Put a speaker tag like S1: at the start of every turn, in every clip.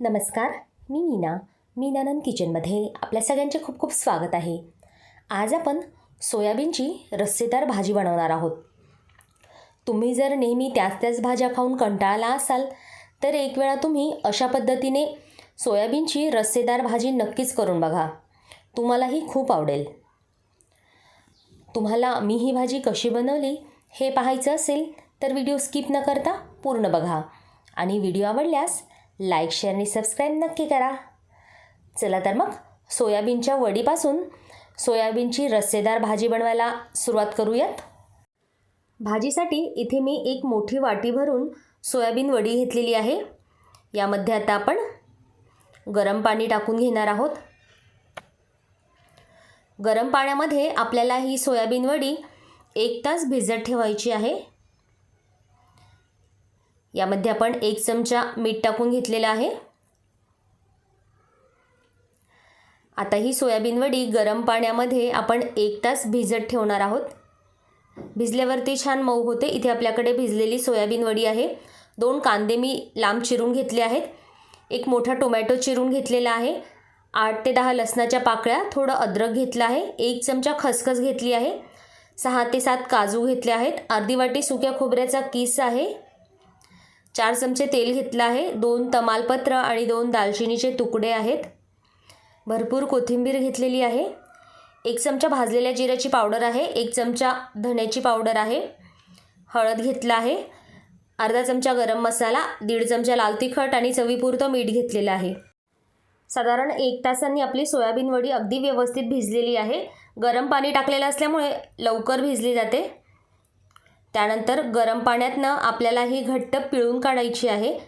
S1: नमस्कार मी मीना. मीनानंद किचनमध्ये आपल्या सगळ्यांचे खूप खूप स्वागत आहे. आज आपण सोयाबीनची रस्सेदार भाजी बनवणार आहोत. तुम्ही जर नेहमी त्याच त्याच भाज्या खाऊन कंटाळला असाल तर एक वेळा तुम्ही अशा पद्धतीने सोयाबीनची रस्सेदार भाजी नक्कीच करून बघा. तुम्हालाही खूप आवडेल. तुम्हाला मी ही भाजी कशी बनवली हे पाहायचं असेल तर व्हिडिओ स्किप न करता पूर्ण बघा. आणि व्हिडिओ आवडल्यास लाईक शेअर आणि सबस्क्राईब नक्की करा. चला तर मग सोयाबीनच्या वडीपासून सोयाबीनची रस्सेदार भाजी बनवायला सुरुवात करूयात. भाजीसाठी इथे मी एक मोठी वाटी भरून सोयाबीन वडी घेतलेली आहे. यामध्ये आता आपण गरम पाणी टाकून घेणार आहोत. गरम पाण्यामध्ये आपल्याला ही सोयाबीन वडी एक तास भिजत ठेवायची आहे. यामध्ये आपण एक चमचा मीठ टाकून घेतलेलं आहे. आता ही सोयाबीन वडी गरम पाण्यामध्ये आपण एक तास भिजत ठेवणार आहोत. भिजल्यावरती छान मऊ होते. इथे आपल्याकडे भिजलेली सोयाबीन वडी आहे. दोन कांदे मी लांब चिरून घेतले आहेत. एक मोठा टोमॅटो चिरून घेतलेला आहे. आठ ते दहा लसणाच्या पाकळ्या थोडं अद्रक घेतलं आहे. एक चमचा खसखस घेतली आहे. सहा ते सात काजू घेतले आहेत. अर्धी वाटी सुक्या खोबऱ्याचा किस आहे. चार चमचे तेल घेतलं आहे दोन तमालपत्र आणि दोन दालचिनीचे तुकडे आहेत. भरपूर कोथिंबीर घेतलेली आहे. एक चमचा भाजलेल्या जिऱ्याची पावडर आहे एक चमचा धण्याची पावडर आहे. हळद घेतलं आहे. अर्धा चमचा गरम मसाला दीड चमचा लाल तिखट आणि चवीपुरतं मीठ घेतलेलं आहे. साधारण एक तासांनी आपली सोयाबीन वडी अगदी व्यवस्थित भिजलेली आहे. गरम पाणी टाकलेलं असल्यामुळे लवकर भिजली जाते. त्यानंतर गरम पाण्यातनं आपल्याला ही घट्ट पिळून काढायची आहे.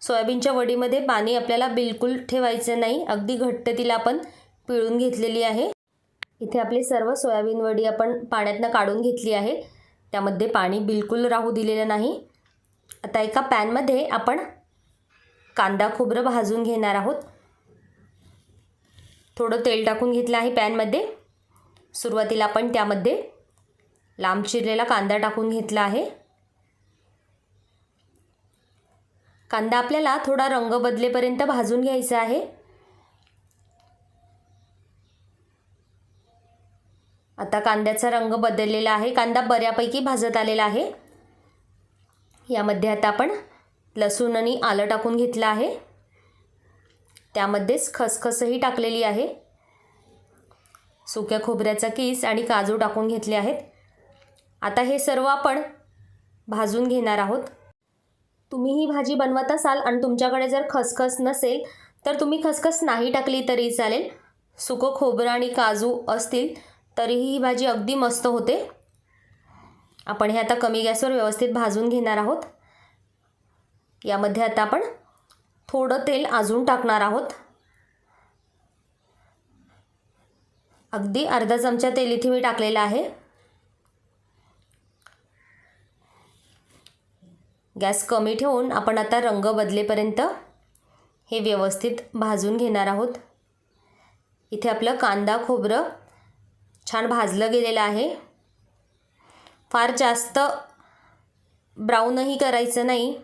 S1: सोयाबीनच्या वडीमध्ये पाणी आपल्याला बिलकुल ठेवायचं नाही. अगदी घट्ट तिला आपण पिळून घेतलेली आहे. इथे आपली सर्व सोयाबीन वडी आपण पाण्यातनं काढून घेतली आहे. त्यामध्ये पाणी बिलकुल राहू दिलेलं नाही. आता एका पॅनमध्ये आपण कांदा खोबरं भाजून घेणार आहोत. थोडं तेल टाकून घेतलं आहे पॅनमध्ये. सुरुवातीला आपण त्यामध्ये लांब चिरलेला कांदा टाकून घेतला आहे. कांदा आपल्याला थोडा रंग बदलेपर्यंत भाजून घ्यायचा आहे. आता कांद्याचा रंग बदललेला आहे. कांदा बऱ्यापैकी भाजत आलेला आहे. यामध्ये आता आपण लसूण आणि आलं टाकून घेतलं आहे. त्यामध्येच खसखसही टाकलेली आहे. सुक्या खोबऱ्याचा किस आणि काजू टाकून घेतले आहेत. आता हे सर्व आपण भाजून घेणार आहोत. तुम्ही ही भाजी बनवत असाल आणि तुमच्याकडे जर खसखस नसेल तर तुम्ही खसखस नाही टाकली तरी चालेल. सुकं खोबरं आणि काजू असतील तरीही ही भाजी अगदी मस्त होते. आपण हे आता कमी गॅसवर व्यवस्थित भाजून घेणार आहोत. यामध्ये आता आपण थोडं तेल अजून टाकणार आहोत. अगदी अर्धा चमचा तेल इथे मी टाकलेला आहे. गॅस कमी ठेवून आपण आता रंग बदलेपर्यंत हे व्यवस्थित भाजून घेणार आहोत. इथे आपलं कांदा खोबरं छान भाजलं गेलेलं आहे. फार जास्त ब्राऊनही करायचं नाही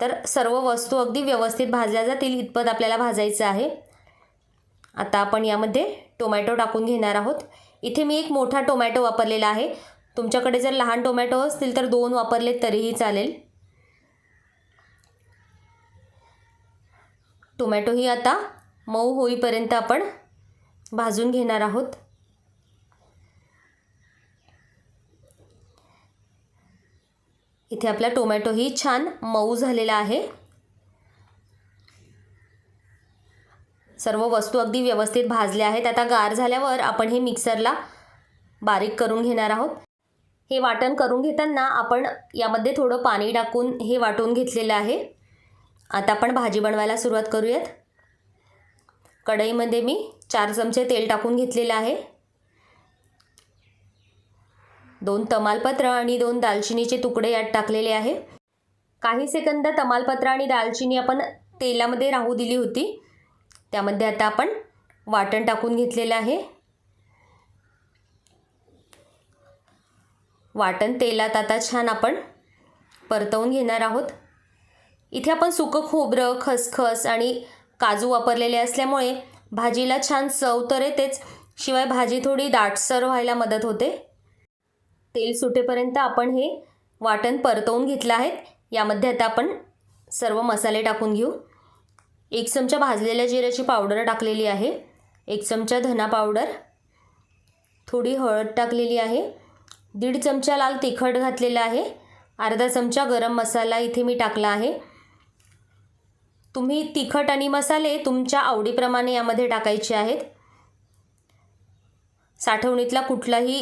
S1: तर सर्व वस्तू अगदी व्यवस्थित भाजल्या जातील इतपत आपल्याला भाजायचं आहे. आता आपण यामध्ये टोमॅटो टाकून घेणार आहोत. इथे मी एक मोठा टोमॅटो वापरलेला आहे. तुमच्याकडे जर लहान टोमॅटो असतील तर दोन वापरले तरीही चालेल. टोमॅटोही आता मऊ होईपर्यंत आपण भाजून घेणार आहोत. इथे आपला टोमॅटोही छान मऊ झालेला आहे. सर्व वस्तू अगदी व्यवस्थित भाजल्या आहेत. आता गार झाल्यावर आपण हे मिक्सरला बारीक करून घेणार आहोत. हे वाटण करून घेताना आपण यामध्ये थोडं पाणी टाकून हे वाटून घेतलेलं आहे. आता आपण भाजी बनवायला सुरुवात करूयात. कढईमध्ये मी चार चमचे तेल टाकून घेतलेलं आहे. दोन तमालपत्र आणि दोन दालचिनीचे तुकडे यात टाकलेले आहे. काही सेकंद तमालपत्र आणि दालचिनी आपण तेलामध्ये राहू दिली होती. त्यामध्ये आता आपण वाटण टाकून घेतलेलं आहे. वाटण तेलात आता छान आपण परतवून घेणार आहोत. इथे आपण सुकं खोबरं खसखस आणि काजू वापरलेले असल्यामुळे भाजीला छान चव तर येतेच. शिवाय भाजी थोडी दाटसर व्हायला मदत होते. तेल सुटेपर्यंत आपण हे वाटण परतवून घेतलं आहे. यामध्ये आता आपण सर्व मसाले टाकून घेऊ. एक चमचा भाजलेल्या जिऱ्याची पावडर टाकलेली आहे. एक चमचा धना पावडर. थोडी हळद टाकलेली आहे. दीड चमचा लाल तिखट घातलेला आहे. अर्धा चमचा गरम मसाला इथे मी टाकला आहे. तुम्ही तिखट आणि मसाले तुमच्या आवडीप्रमाणे यामध्ये टाकायचे आहेत. साठवणीतला कुठलाही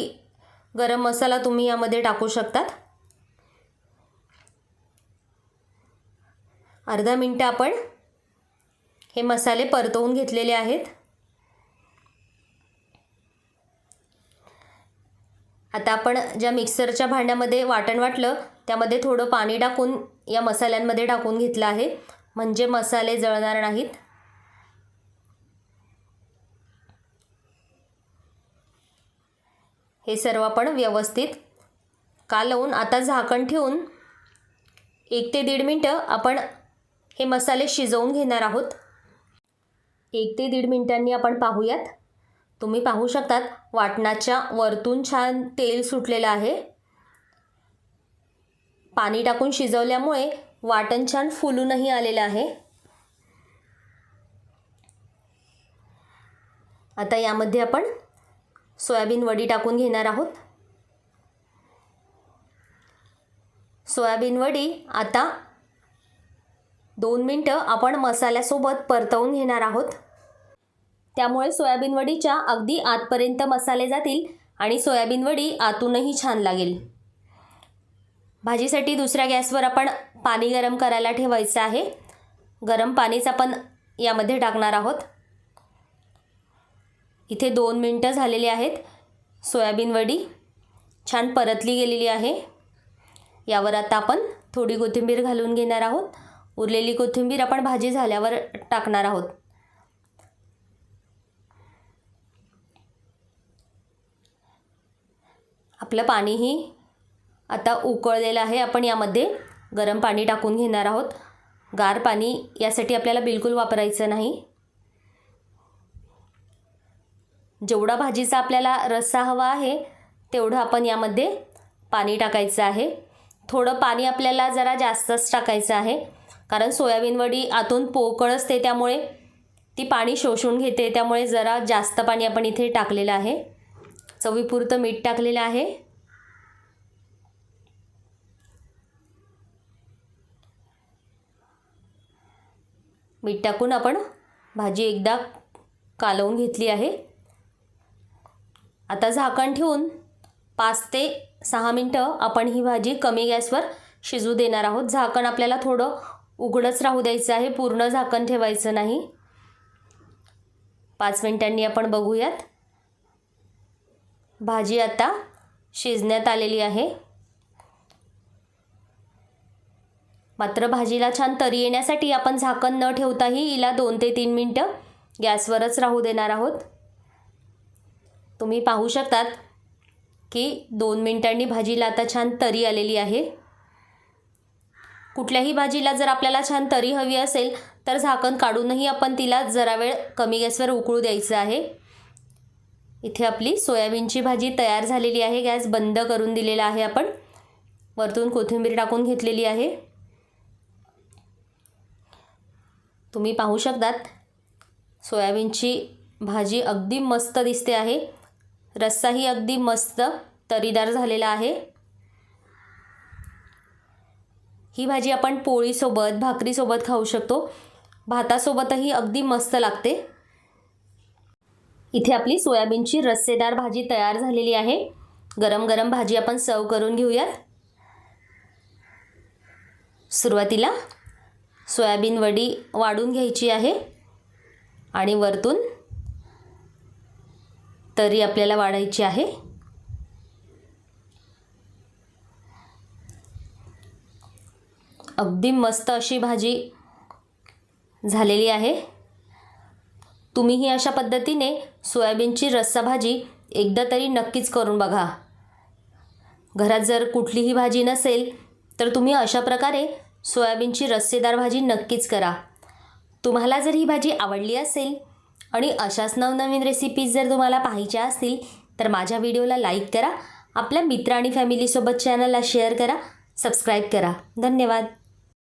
S1: गरम मसाला तुम्ही यामध्ये टाकू शकतात. अर्धा मिनटं आपण हे मसाले परतवून घेतलेले आहेत. आता आपण ज्या मिक्सरच्या भांड्यामध्ये वाटण वाटलं त्यामध्ये थोडं पाणी टाकून या मसाल्यांमध्ये टाकून घेतलं आहे. म्हणजे मसाले जळणार नाहीत. हे सर्व आपण व्यवस्थित कालवून आता झाकण ठेवून एक ते दीड मिनटं आपण हे मसाले शिजवून घेणार आहोत. एक ते दीड मिनटांनी आपण पाहूयात. तुम्ही पाहू शकतात वाटणाच्या वरतून छान तेल सुटलेलं आहे. पाणी टाकून शिजवल्यामुळे वाटण छान फुलूनही आलेलं आहे. आता यामध्ये आपण सोयाबीन वडी टाकून घेणार आहोत. सोयाबीन वडी आता दोन मिनटं आपण मसाल्यासोबत परतवून घेणार आहोत. त्यामुळे सोयाबीन वडीच्या अगदी आतपर्यंत मसाले जातील आणि सोयाबीन वडी आतूनही छान लागेल. भाजीसाठी दुसऱ्या गॅसवर आपण पाणी गरम करायला ठेवायचं आहे. गरम पाणीच आपण यामध्ये टाकणार आहोत. इथे दोन मिनटं झालेली आहेत. सोयाबीन वडी छान परतली गेलेली आहे. यावर आता आपण थोडी कोथिंबीर घालून घेणार आहोत. उरलेली कोथिंबीर आपण भाजी झाल्यावर टाकणार आहोत. आपलं पाणीही आता उकळलेलं आहे. आपण यामध्ये गरम पाणी टाकून घेणार आहोत. गार पाणी यासाठी आपल्याला बिलकुल वापरायचं नाही. जेवढा भाजीचा आपल्याला रस्सा हवा आहे तेवढं आपण यामध्ये पाणी टाकायचं आहे. थोडं पाणी आपल्याला जरा जास्तच टाकायचं आहे कारण सोयाबीन वडी आतून पोकळ असते त्यामुळे ती पाणी शोषून घेते. त्यामुळे जरा जास्त पाणी आपण इथे टाकलेलं आहे. चवीपुरतं मीठ टाकलेलं आहे. मीठ टाकून आपण भाजी एकदा कालवून घेतली आहे. आता झाकण ठेवून पाच ते सहा मिनटं आपण ही भाजी कमी गॅसवर शिजू देणार आहोत. झाकण आपल्याला थोडं उघडंच राहू द्यायचं आहे. पूर्ण झाकण ठेवायचं नाही. पाच मिनिटांनी आपण बघूयात. भाजी आता शिजण्यात आलेली आहे. मात्र भाजीला छान तरी येण्यासाठी आपण झाकण न ठेवताही हिला दोन ते तीन मिनटं गॅसवरच राहू देणार आहोत. तुम्ही पाहू शकतात की दोन मिनटांनी भाजीला आता छान तरी आलेली आहे. कुठल्याही भाजीला जर आपल्याला छान तरी हवी असेल तर झाकण काढूनही आपण तिला जरा वेळ कमी गॅसवर उकळू द्यायचं आहे. इथे आपली सोयाबीनची भाजी तयार झालेली आहे. गॅस बंद करून दिलेला आहे आपण. वरतून कोथिंबीर टाकून घेतलेली आहे. तुम्ही पाहू शकतात. सोयाबीनची भाजी अगदी मस्त दिसते आहे. रस्साही अगदी मस्त तरीदार झालेला आहे. ही भाजी आपण पोळीसोबत भाकरीसोबत खाऊ शकतो. भातासोबतही अगदी मस्त लागते. इथे आपली सोयाबीनची रस्सेदार भाजी तयार झालेली आहे. गरम गरम भाजी आपण सर्व करून घेऊयात. सुरुवातीला सोयाबीन वडी वाढून घ्यायची आहे. आणि वरतून तरी आपल्याला वाढायची आहे. अगदी मस्त अशी भाजी झालेली आहे. तुम्हीही अशा पद्धतीने सोयाबीनची रस्सा भाजी एकदा तरी नक्कीच करून बघा. घरात जर कुठलीही भाजी नसेल तर तुम्ही अशा प्रकारे सोयाबीनची रस्सेदार भाजी नक्कीच करा. तुम्हाला जर ही भाजी आवडली असेल आणि अशाच नवनवीन रेसिपीज जर तुम्हाला पाहायच्या असतील तर माझ्या व्हिडिओला लाईक करा. आपल्या मित्र आणि फॅमिलीसोबत चॅनलला शेअर करा. सबस्क्राईब करा. धन्यवाद.